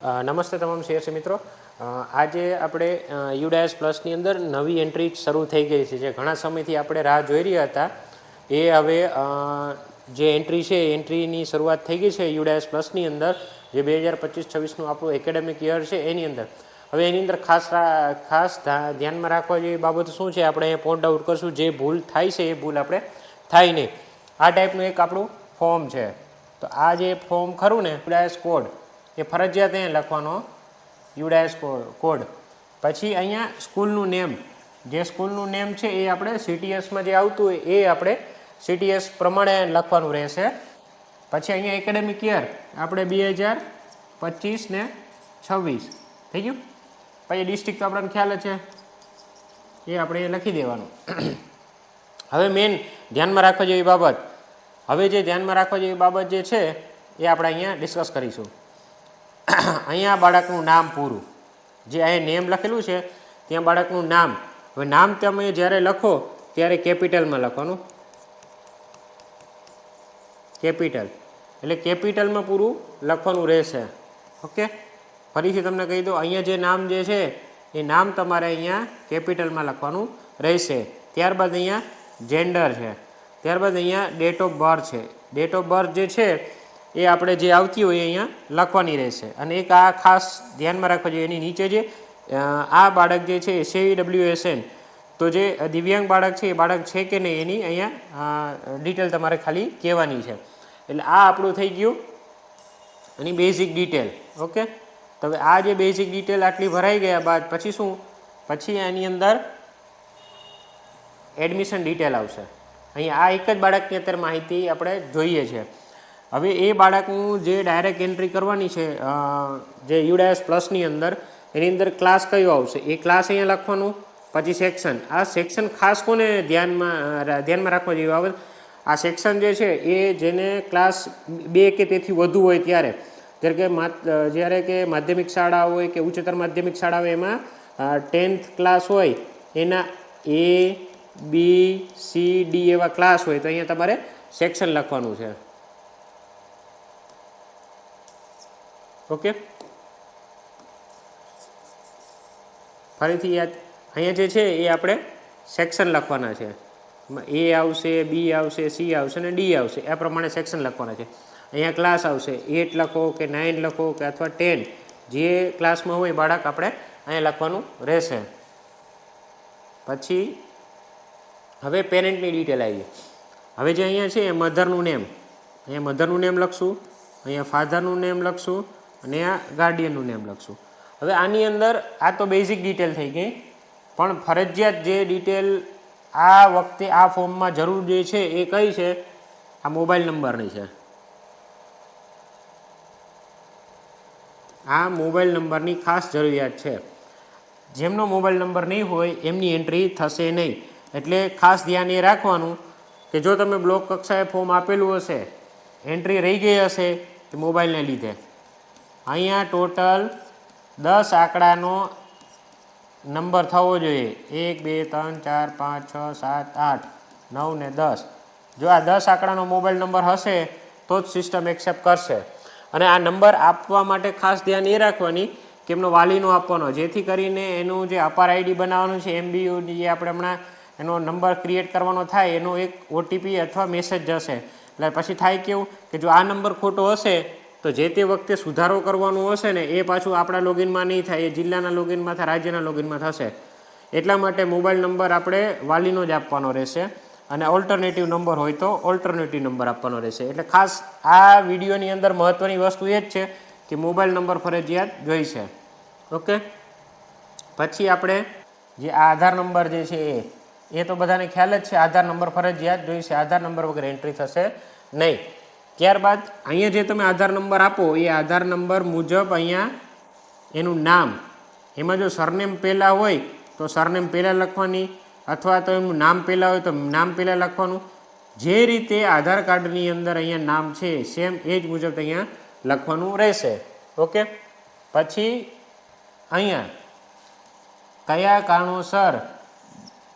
નમસ્તે તમામ શેરસી મિત્રો. આજે આપણે યુડાયસ પ્લસની અંદર નવી એન્ટ્રી શરૂ થઈ ગઈ છે. જે ઘણા સમયથી આપણે રાહ જોઈ રહ્યા હતા. એ હવે જે એન્ટ્રી છે એન્ટ્રીની શરૂઆત થઈ ગઈ છે યુડાયસ પ્લસની અંદર, જે બે હજાર પચીસ છવ્વીસનું આપણું એકેડેમિક યર છે એની અંદર. હવે એની અંદર ખાસ ખાસ ધ્યાનમાં રાખવા જેવી બાબત શું છે, આપણે પોઈન્ટ આઉટ કરશું. જે ભૂલ થાય છે, એ ભૂલ આપણે થાય નહીં. આ ટાઈપનું એક આપણું ફોર્મ છે. તો આ જે ફોર્મ ખરું ને, યુડાયસ કોડ એ ફરજિયાત અહીંયા લખવાનો યુડાયસ કોડ પછી અહીંયા સ્કૂલનું નેમ. જે સ્કૂલનું નેમ છે એ આપણે સીટીએસમાં જે આવતું હોય એ આપણે સીટીએસ પ્રમાણે લખવાનું રહેશે. પછી અહીંયા એકેડેમિક યર આપણે બે હજાર પચીસ ને છવ્વીસ. થઈ ગયું? પછી ડિસ્ટ્રિક્ટ તો આપણને ખ્યાલ છે. એ આપણે લખી દેવાનું. હવે મેઇન ધ્યાનમાં રાખવા જેવી બાબત. હવે જે ધ્યાનમાં રાખવા જેવી બાબત જે છે એ આપણે અહીંયા ડિસ્કસ કરીશું. અહીંયા બાળકનું નામ પૂરું. જે અહીંયા નેમ લખેલું છે, ત્યાં બાળકનું નામ. હવે નામ તમે જ્યારે લખો, ત્યારે કેપિટલમાં લખવાનું. કેપિટલ. એટલે કેપિટલમાં પૂરું લખવાનું રહેશે. ઓકે? ફરીથી તમને કહી દઉં, અહીંયા જે નામ જે છે, એ નામ તમારે અહીંયા કેપિટલમાં લખવાનું રહેશે. ત્યારબાદ અહીંયા જેન્ડર છે. ત્યારબાદ અહીંયા ડેટ ઓફ બર્થ છે. ડેટ ઓફ બર્થ જે છે એ આપણે જે આવતી હોય અહીંયા લખવાની રહેશે. અને એક આ ખાસ ધ્યાનમાં રાખવા જોઈએ, એની નીચે જે આ બાળક જે છે સે ડબલ્યુ એસ એન તો જે દિવ્યાંગ બાળક છે, એ બાળક છે કે નહીં એની અહીંયા ડિટેલ તમારે ખાલી કહેવાની છે. એટલે આ આપણું થઈ ગયું એની બેઝિક ડિટેલ ઓકે તો હવે આ જે બેઝિક ડિટેલ આટલી ભરાઈ ગયા બાદ પછી શું? પછી એની અંદર એડમિશન ડિટેલ આવશે. અહીંયા આ એક જ બાળકની અત્યારે માહિતી આપણે જોઈએ છે. હવે એ બાળકનું જે ડાયરેક્ટ એન્ટ્રી કરવાની છે જે યુડાયસ પ્લસની અંદર, એની અંદર ક્લાસ કયો આવશે? એ ક્લાસ અહીંયા લખવાનું, પછી સેક્શન આ સેક્શન ખાસ કોને ધ્યાનમાં ધ્યાનમાં રાખવા જેવી બાબત? આ સેક્શન જે છે, એ જેને ક્લાસ બે કે તેથી વધુ હોય ત્યારે, જ્યારે કે જ્યારે કે માધ્યમિક શાળા હોય કે ઉચ્ચતર માધ્યમિક શાળા હોય એમાં ટેન્થ ક્લાસ હોય, એના એ બી સી ડી એવા ક્લાસ હોય, તો અહીંયા તમારે સેક્શન લખવાનું છે. ઓકે? ફરીથી યાદ, અહીંયા જે છે એ આપણે સેક્શન લખવાના છે. એ આવશે, બી આવશે, સી આવશે અને ડી આવશે. આ પ્રમાણે સેક્શન લખવાના છે. અહીંયા ક્લાસ આવશે. એટ લખો કે નાઇન લખો કે અથવા ટેન જે ક્લાસમાં હોય બાળક આપણે અહીંયા લખવાનું રહેશે. પછી, હવે પેરેન્ટની ડિટેલ આવી હવે જે અહીંયા છે એ મધરનું નેમ અહીંયા મધરનું નેમ લખશું. અહીંયા ફાધરનું નેમ લખશું. અને આ ગાર્ડિયનનું નેમ લખશું. હવે આની અંદર આ તો બેઝિક ડિટેલ થઈ ગઈ, પણ ફરજિયાત જે ડિટેલ આ વખતે આ ફોર્મમાં જરૂર જે છે એ કઈ છે? આ મોબાઈલ નંબરની છે. આ મોબાઈલ નંબરની ખાસ જરૂરિયાત છે. જેમનો મોબાઈલ નંબર નહીં હોય, એમની એન્ટ્રી થશે નહીં. એટલે ખાસ ધ્યાન એ રાખવાનું કે જો તમે બ્લોક કક્ષાએ ફોર્મ આપેલું હશે એન્ટ્રી રહી ગઈ હશે એ મોબાઈલને લીધે. અહીંયા ટોટલ દસ આંકડાનો નંબર થવો જોઈએ. એક, બે, ત્રણ, ચાર, પાંચ, છ, સાત, આઠ, નવ ને દસ. જો આ દસ આંકડાનો મોબાઈલ નંબર હશે, તો જ સિસ્ટમ એક્સેપ્ટ કરશે. અને આ નંબર આપવા માટે ખાસ ધ્યાન એ રાખવાની કે એમનો વાલીનો આપવાનો. જેથી કરીને એનું જે અપાર આઈડી બનાવવાનું છે, એમબીયુ જે આપણે હમણાં એનો નંબર ક્રિએટ કરવાનો થાય, એનો એક ઓટીપી અથવા મેસેજ જશે. એટલે પછી થાય કેવું કે જો આ નંબર ખોટો હશે તો જે તે વખતે સુધારો કરવાનો હશે ને, એ પાછું આપણા લોગિનમાં નહીં થાય, એ જિલ્લાના લોગિનમાં થાય, રાજ્યના લોગિનમાં થશે. એટલા માટે મોબાઈલ નંબર આપણે વાલીનો જ આપવાનો રહેશે અને ઓલ્ટરનેટિવ નંબર હોય તો ઓલ્ટરનેટિવ નંબર આપવાનો રહેશે. એટલે ખાસ આ વિડીયોની અંદર મહત્ત્વની વસ્તુ એ જ છે કે મોબાઈલ નંબર ફરજિયાત જોઈશે. ઓકે? પછી આપણે જે આ આધાર નંબર જે છે એ એ તો બધાને ખ્યાલ જ છે, આધાર નંબર ફરજિયાત જોઈશે, આધાર નંબર વગર એન્ટ્રી થશે નહીં. ત્યારબાદ અહીંયા જે તમે આધાર નંબર આપો, એ આધાર નંબર મુજબ અહીંયા એનું નામ. એમાં જો સરનેમ પહેલાં હોય, તો સરનેમ પહેલાં લખવાની, અથવા તો એનું નામ પહેલાં હોય, તો નામ પહેલાં લખવાનું. જે રીતે આધાર કાર્ડની અંદર અહીંયા નામ છે, સેમ એ જ મુજબ અહીંયા લખવાનું રહેશે. ઓકે પછી અહીંયા કયા કારણોસર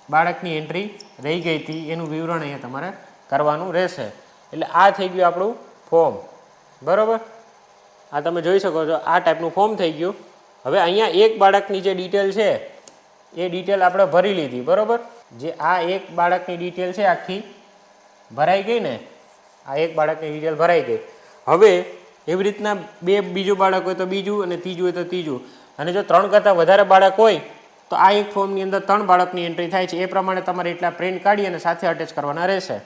બાળકની એન્ટ્રી રહી ગઈ હતી, એનું વિવરણ અહીંયા તમારે કરવાનું રહેશે. એટલે આ થઈ ગયું આપણું ફોર્મ. બરાબર? આ તમે જોઈ શકો છો, આ ટાઈપનું ફોર્મ થઈ ગયું. હવે અહીંયા એક બાળકની જે ડિટેલ છે, એ ડિટેલ આપણે ભરી લીધી, બરાબર? જે આ એક બાળકની ડિટેલ છે આખી, ભરાઈ ગઈ ને? આ એક બાળકની ડિટેલ ભરાઈ ગઈ. હવે એવી રીતના બે બીજું બાળક હોય તો બીજું અને ત્રીજું હોય તો ત્રીજું. અને જો ત્રણ કરતાં વધારે બાળક હોય, તો આ એક ફોર્મની અંદર ત્રણ બાળકની એન્ટ્રી થાય છે. એ પ્રમાણે તમારે એટલા પ્રિન્ટ કાઢી અને સાથે અટેચ કરવાના રહેશે.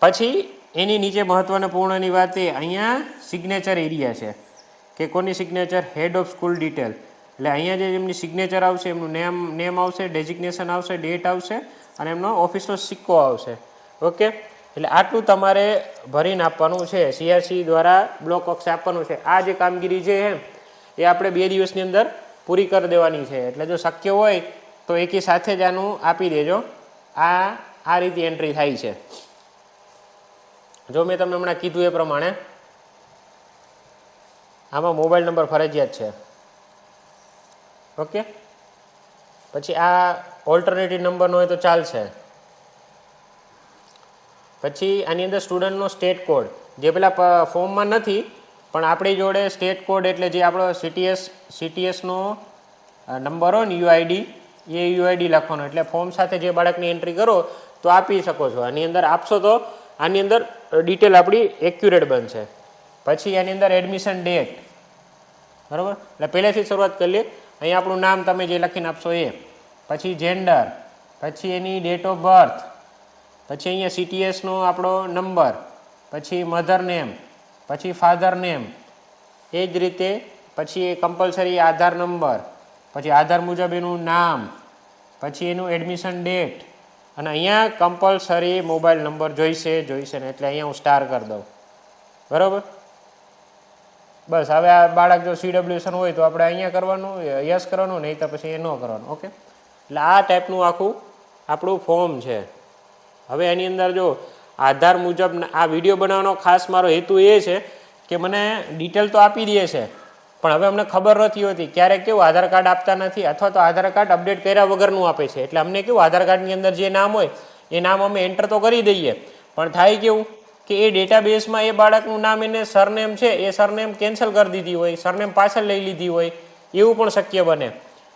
પછી એની નીચે મહત્ત્વપૂર્ણની વાત એ, અહીંયા સિગ્નેચર એરિયા છે, કે કોની signature head of school detail એટલે અહીંયા જે એમની સિગ્નેચર આવશે, એમનું નેમ નેમ આવશે ડેઝિગ્નેશન આવશે ડેટ આવશે, અને એમનો ઓફિસનો સિક્કો આવશે. ઓકે એટલે આટલું તમારે ભરીને આપવાનું છે. સીઆરસી દ્વારા બ્લોક અક્ષે આપવાનું છે. આ જે કામગીરી છે, એ આપણે બે દિવસની અંદર પૂરી કરી દેવાની છે. એટલે જો શક્ય હોય, તો એકી સાથે જ આનું આપી દેજો. આ આ રીતે એન્ટ્રી થાય છે. જો મેં તમને હમણાં કીધું એ પ્રમાણે, આમાં મોબાઈલ નંબર ફરજિયાત છે. ઓકે? પછી આ ઓલ્ટરનેટિવ નંબરનો હોય તો ચાલશે. પછી આની અંદર સ્ટુડન્ટનો સ્ટેટ કોડ જે પેલા ફોર્મમાં નથી, પણ આપણી જોડે સ્ટેટ કોડ એટલે જે આપણો સીટીએસ સીટીએસનો નંબર હોય ને યુઆઈડી એ યુઆઈડી લખવાનો. એટલે ફોર્મ સાથે જે બાળકની એન્ટ્રી કરો, તો આપી શકો છો. આની અંદર આપશો તો, આની અંદર ડિટેલ આપણી એક્યુરેટ બનશે. પછી એની અંદર એડમિશન ડેટ બરાબર? એટલે પહેલેથી શરૂઆત કરી લઈએ. અહીંયા આપણું નામ તમે જે લખીને આપશો એ. પછી જેન્ડર પછી એની ડેટ ઓફ બર્થ પછી અહીંયા સીટીએસનો આપણો નંબર પછી મધર નેમ પછી ફાધર નેમ એ જ રીતે પછી એ કમ્પલસરી આધાર નંબર પછી આધાર મુજબ એનું નામ, પછી એનું એડમિશન ડેટ અને અહીંયા કમ્પલસરી મોબાઈલ નંબર જોઈશે જોઈશે ને એટલે અહીંયા હું સ્ટાર કરી દઉં. બરાબર? બસ, હવે આ બાળક જો સીડબ્લ્યુએસન હોય તો આપણે અહીંયા કરવાનું, યસ કરવાનું, નહીં તો પછી એ ન કરવાનું, ઓકે? એટલે આ ટાઈપનું આખું આપણું ફોર્મ છે. હવે એની અંદર જો આધાર મુજબ આ વીડિયો બનાવવાનો ખાસ મારો હેતુ એ છે કે મને ડિટેલ તો આપી દે છે પણ હવે અમને ખબર નથી હોતી ક્યારેક કેવું આધાર કાર્ડ આપતા નથી અથવા તો આધાર કાર્ડ અપડેટ કર્યા વગરનું આપે છે. એટલે અમને કેવું આધાર કાર્ડની અંદર જે નામ હોય, એ નામ અમે એન્ટર તો કરી દઈએ. પણ થાય કેવું કે એ ડેટાબેઝમાં એ બાળકનું નામ, એને સરનેમ છે, એ સરનેમ કેન્સલ કરી દીધી હોય સરનેમ પાછળ લઈ લીધી હોય, એવું પણ શક્ય બને.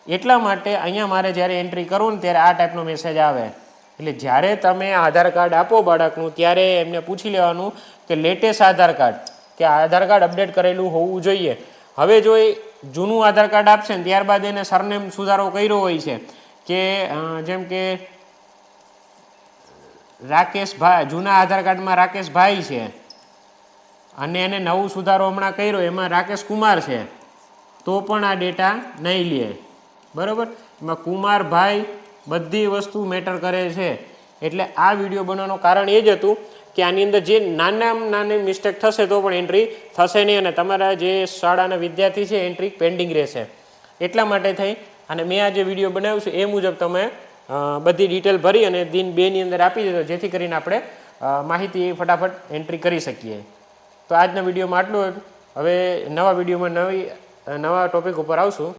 એટલા માટે અહીંયા મારે જ્યારે એન્ટ્રી કરું ને ત્યારે આ ટાઈપનો મેસેજ આવે. એટલે જ્યારે તમે આધાર કાર્ડ આપો બાળકનું, ત્યારે એમને પૂછી લેવાનું કે લેટેસ્ટ આધાર કાર્ડ, કે આધાર કાર્ડ અપડેટ કરેલું હોવું જોઈએ. હવે જો એ જૂનું આધાર કાર્ડ આપશે ને ત્યારબાદ એને સરનેમ સુધારો કર્યો હોય છે કે જેમ કે રાકેશભાઈ જૂના આધાર કાર્ડમાં રાકેશભાઈ છે અને એને નવું સુધારો હમણાં કર્યો, એમાં રાકેશ કુમાર છે, તો પણ આ ડેટા નહીં લે. બરાબર? એમાં કુમારભાઈ બધી વસ્તુ મેટર કરે છે. એટલે આ વીડિયો બનાવવાનું કારણ એ જ હતું કે આની અંદર જે નાના નાની મિસ્ટેક થશે તો પણ એન્ટ્રી થશે નહીં અને તમારા જે શાળાના વિદ્યાર્થી છે એન્ટ્રી પેન્ડિંગ રહેશે. એટલા માટે થઈ. અને મેં આ જે વીડિયો બનાવ્યો છે, એ મુજબ તમે બધી ડિટેલ ભરી અને દિન બેની અંદર આપી દેજો, જેથી કરીને આપણે માહિતી ફટાફટ એન્ટ્રી કરી શકીએ. તો આજના વિડીયોમાં આટલું. હવે નવા વિડીયોમાં નવી નવા ટોપિક ઉપર આવશું.